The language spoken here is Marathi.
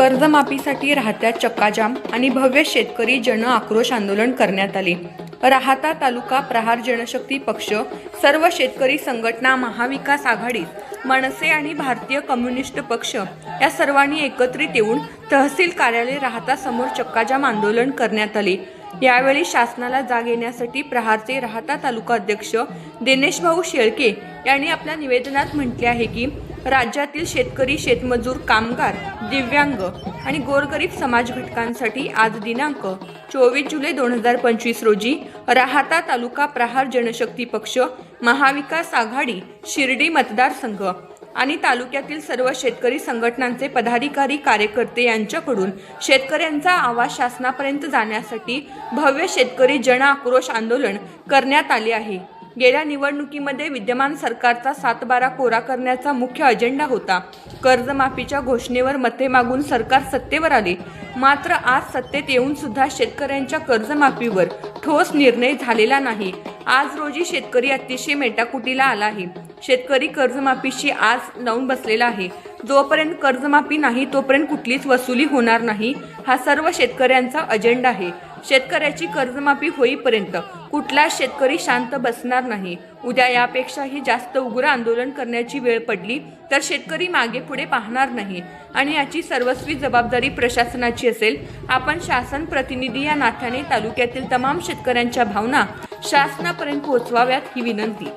कर्जमाफीसाठी राहत्या चक्काजाम आणि भव्य शेतकरी जन आक्रोश आंदोलन करण्यात आले. राहता तालुका प्रहार जनशक्ती पक्ष सर्व शेतकरी संघटना महाविकास आघाडी मनसे आणि भारतीय कम्युनिस्ट पक्ष या सर्वांनी एकत्रित येऊन तहसील कार्यालय राहता समोर चक्काजाम आंदोलन करण्यात आले. यावेळी शासनाला जाग येण्यासाठी प्रहारचे राहता तालुका अध्यक्ष दिनेश भाऊ शेळके यांनी आपल्या निवेदनात म्हटले आहे की राज्यातील शेतकरी शेतमजूर कामगार दिव्यांग आणि गोरगरीब समाज घटकांसाठी आज दिनांक चोवीस जुलै दोन हजार पंचवीस रोजी राहाता तालुका प्रहार जनशक्ती पक्ष महाविकास आघाडी शिर्डी मतदारसंघ आणि तालुक्यातील सर्व शेतकरी संघटनांचे पदाधिकारी कार्यकर्ते यांच्याकडून शेतकऱ्यांचा आवाज शासनापर्यंत जाण्यासाठी भव्य शेतकरी जन आक्रोश आंदोलन करण्यात आले आहे. गेल्या निवडणुकीमध्ये विद्यमान सरकारचा सातबारा कोरा करण्याचा मुख्य अजेंडा होता. कर्जमाफीच्या घोषणेवर मते मागून सरकार सत्तेवर आले. मात्र आज सत्तेत येऊन सुद्धा शेतकऱ्यांच्या कर्जमाफीवर ठोस निर्णय झालेला नाही. आज रोजी शेतकरी अतिशय मेटाकुटीला आला आहे. शेतकरी कर्जमाफीशी आज लावून बसलेला आहे. जोपर्यंत कर्जमाफी नाही तोपर्यंत कुठलीच वसुली होणार नाही हा सर्व शेतकऱ्यांचा अजेंडा आहे. शेतकऱ्याची कर्जमाफी होईपर्यंत कुठला शेतकरी शांत बसणार नाही. उद्या यापेक्षाही जास्त उग्र आंदोलन करण्याची वेळ पडली तर शेतकरी मागे पुढे पाहणार नाही. आणि याची सर्वस्वी जबाबदारी प्रशासनाची असेल. आपण शासन प्रतिनिधी या नात्याने तालुक्यातील तमाम शेतकऱ्यांच्या भावना शासनापर्यंत पोहोचवाव्यात ही विनंती.